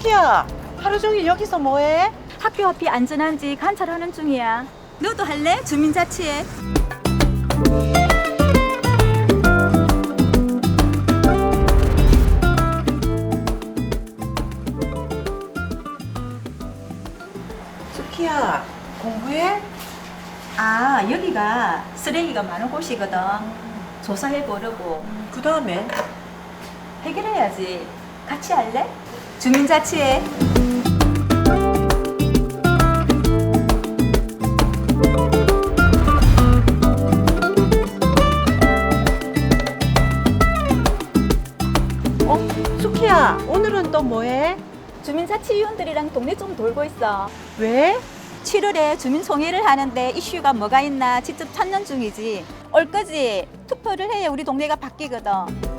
수키야, 하루 종일 여기서 뭐해? 학교 앞이 안전한지 관찰하는 중이야. 너도 할래? 주민자치에. 수키야, 공부해? 아, 여기가 쓰레기가 많은 곳이거든. 조사해 보려고. 그 다음엔? 해결해야지. 같이 할래? 주민자치에. 어, 수키야, 오늘은 또 뭐해? 주민자치위원들이랑 동네 좀 돌고 있어. 왜? 7월에 주민송회를 하는데 이슈가 뭐가 있나 직접 찾는 중이지. 올 거지? 투표를 해야 우리 동네가 바뀌거든.